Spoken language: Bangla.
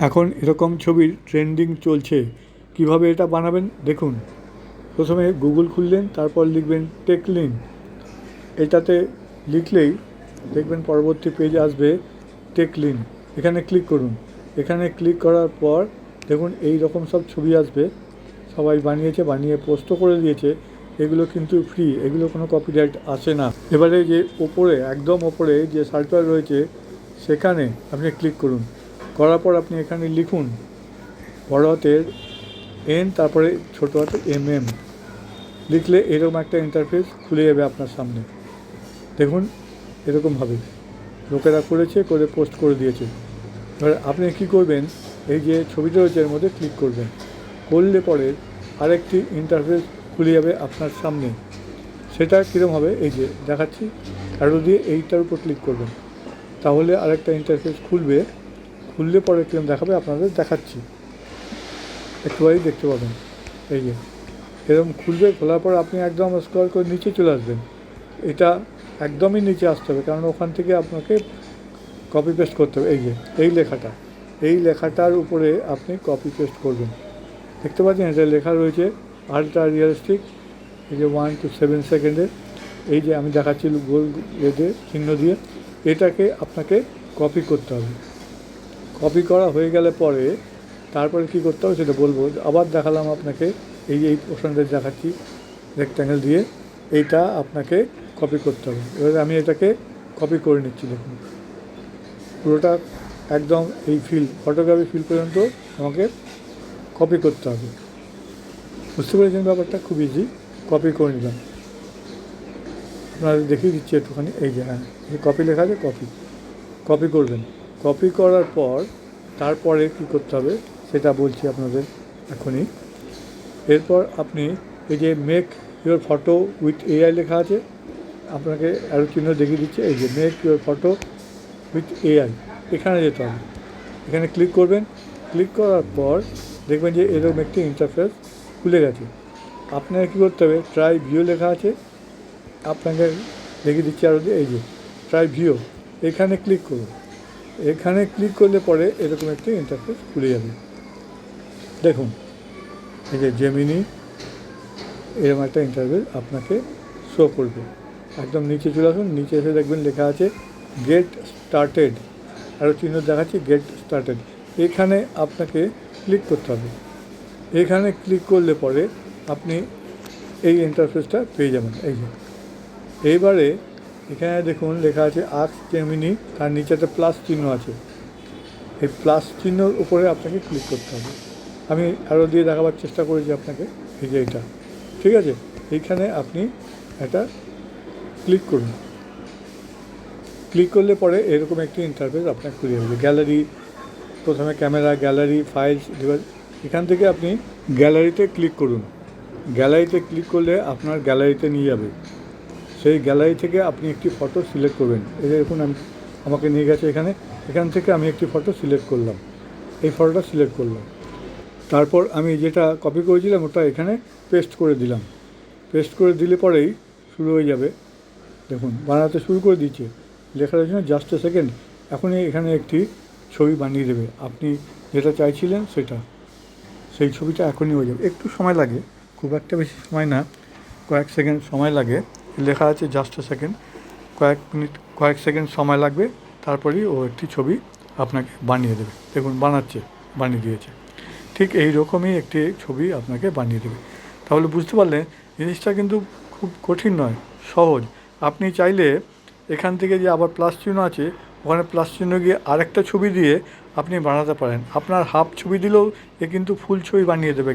এখন এরকম ছবির ট্রেন্ডিং চলছে। কীভাবে এটা বানাবেন দেখুন। প্রথমে গুগল খুললেন, তারপর লিখবেন টেকলিন এটাতে লিখলেই দেখবেন পরবর্তী পেজ আসবে টেকলিন এখানে ক্লিক করুন। এখানে ক্লিক করার পর দেখুন এই রকম সব ছবি আসবে। সবাই বানিয়েছে, বানিয়ে পোস্টও করে দিয়েছে। এগুলো কিন্তু ফ্রি এগুলো কোনো কপিরাইট আসে না। এবারে যে ওপরে, একদম ওপরে যে সার্কেল রয়েছে, সেখানে আপনি ক্লিক করুন। করার পর আপনি এখানে লিখুন বড় হাতের এন তারপরে ছোট হাতের এম এম লিখলে এরকম একটা ইন্টারফেস খুলে যাবে আপনার সামনে। দেখুন এরকমভাবে লোকেরা করেছে, করে পোস্ট করে দিয়েছে। এবার আপনি কী করবেন? এই যে ছবিটা রয়েছে, এর মধ্যে ক্লিক করবেন। করলে পরে আরেকটি ইন্টারফেস খুলে যাবে আপনার সামনে। সেটা কীরকম হবে? এই যে দেখাচ্ছি। আরও দিয়ে এইটার উপর ক্লিক করবেন। তাহলে আরেকটা ইন্টারফেস খুলবে। খুললে পরে কীরকম দেখাবে, আপনাদের দেখাচ্ছি। একটুবারই দেখতে পাবেন। এই যে, এরকম খুলবে, খোলার পর আপনি একদম স্ক্রল করে নিচে চলে আসবেন। এটা একদমই নিচে আসতে হবে, কারণ ওখান থেকে আপনাকে কপি পেস্ট করতে হবে। এই যে, এই লেখাটা, এই লেখাটার উপরে আপনি কপি পেস্ট করবেন। দেখতে পাচ্ছেন, এটা লেখা রয়েছে আলট্রা রিয়েলিস্টিক এই যে ওয়ান টু সেভেন সেকেন্ডের এই যে, আমি দেখাচ্ছি গোল এতে চিহ্ন দিয়ে, এটাকে আপনাকে কপি করতে হবে। কপি করা হয়ে গেলে পরে তারপরে কী করতে হবে সেটা বলব। আবার দেখালাম আপনাকে, এই এই পোর্শনটা দেখাচ্ছি রেক্ট্যাঙ্গেল দিয়ে। এইটা আপনাকে কপি করতে হবে। এবারে আমি এটাকে কপি করে নিচ্ছি, দেখুন। পুরোটা একদম এই ফিল ফটোগ্রাফি ফিল পর্যন্ত আমাকে কপি করতে হবে। বুঝতে পেরেছেন ব্যাপারটা? খুব ইজি কপি করে নিলাম। আপনারা দেখিয়ে দিচ্ছি একটুখানি, এই যে হ্যাঁ কপি লেখা আছে কপি কপি করবেন। কপি করার পর তারপরে কী করতে হবে সেটা বলছি আপনাদের এখনই। এরপর আপনি এই যে make your photo with AI লেখা আছে, আপনাকে আরও চিহ্ন দেখিয়ে দিচ্ছে, এই যে make your photo with AI এখানে যেতে হবে। এখানে ক্লিক করবেন ক্লিক করার পর দেখবেন যে এরকম একটি ইন্টারফেস খুলে গেছে। আপনাকে কী করতে হবে ট্রাই ভিউ লেখা আছে, আপনাকে দেখিয়ে দিচ্ছি আরও এই যে ট্রাই ভিউ এখানে ক্লিক করুন। এখানে ক্লিক করলে পরে এরকম একটি ইন্টারফেস খুলে যাবে। দেখুন, এই যে জেমিনি এরকম একটা ইন্টারফেস আপনাকে শো করবে। একদম নিচে চলে আসুন, নিচে এসে দেখবেন লেখা আছে গেট স্টার্টেড আরও চিহ্ন দেখাচ্ছি গেট স্টার্টেড এখানে আপনাকে ক্লিক করতে হবে। এখানে ক্লিক করলে পরে আপনি এই ইন্টারফেসটা পেয়ে যাবেন। এই যে, এইবারে এখানে দেখুন লেখা আছে আর্ট জেমিনি তার নিচে একটা প্লাস চিহ্ন আছে। এই প্লাস চিহ্নর উপরে আপনাকে ক্লিক করতে হবে। আমি আরও দিয়ে দেখাবার চেষ্টা করেছি আপনাকে, এই যে এইটা ঠিক আছে? এইখানে আপনি এটা ক্লিক করুন। ক্লিক করলে পরে এরকম একটি ইন্টারফেস আপনার খুলে যাবে। গ্যালারি প্রথমে ক্যামেরা গ্যালারি ফাইলস এখান থেকে আপনি গ্যালারিতে ক্লিক করুন। গ্যালারিতে ক্লিক করলে আপনার গ্যালারিতে নিয়ে যাবে। সেই গ্যালারি থেকে আপনি একটি ফটো সিলেক্ট করবেন। এই দেখুন, আমি আমাকে নিয়ে গেছে এখানে। এখান থেকে আমি একটি ফটো সিলেক্ট করলাম। এই ফটোটা সিলেক্ট করলাম। তারপর আমি যেটা কপি করেছিলাম, ওটা এখানে পেস্ট করে দিলাম। পেস্ট করে দিলে পরেই শুরু হয়ে যাবে। দেখুন, বানাতে শুরু করে দিচ্ছে লেখার জন্য জাস্ট এ সেকেন্ড এখনই এখানে একটি ছবি বানিয়ে দেবে। আপনি যেটা চাইছিলেন সেটা। সেই ছবিটা এখনই হয়ে যাবে। একটু সময় লাগে। খুব একটা বেশি সময় না। কয়েক সেকেন্ড সময় লাগে। লেখা আছে জাস্ট সেকেন্ড কয়েক মিনিট, কয়েক সেকেন্ড সময় লাগবে, তারপরেই ও একটি ছবি আপনাকে বানিয়ে দেবে। দেখুন, বানাচ্ছে, বানিয়ে দিয়েছে। ঠিক এই রকমই একটি ছবি আপনাকে বানিয়ে দেবে। তাহলে বুঝতে পারলেন, জিনিসটা কিন্তু খুব কঠিন নয়, সহজ। আপনি চাইলে এখান থেকে যে আবার প্লাস চিহ্ন আছে, ওখানে প্লাস চিহ্ন গিয়ে আরেকটা ছবি দিয়ে আপনি বানাতে পারেন। আপনার হাফ ছবি দিলেও এ কিন্তু ফুল ছবি বানিয়ে দেবে।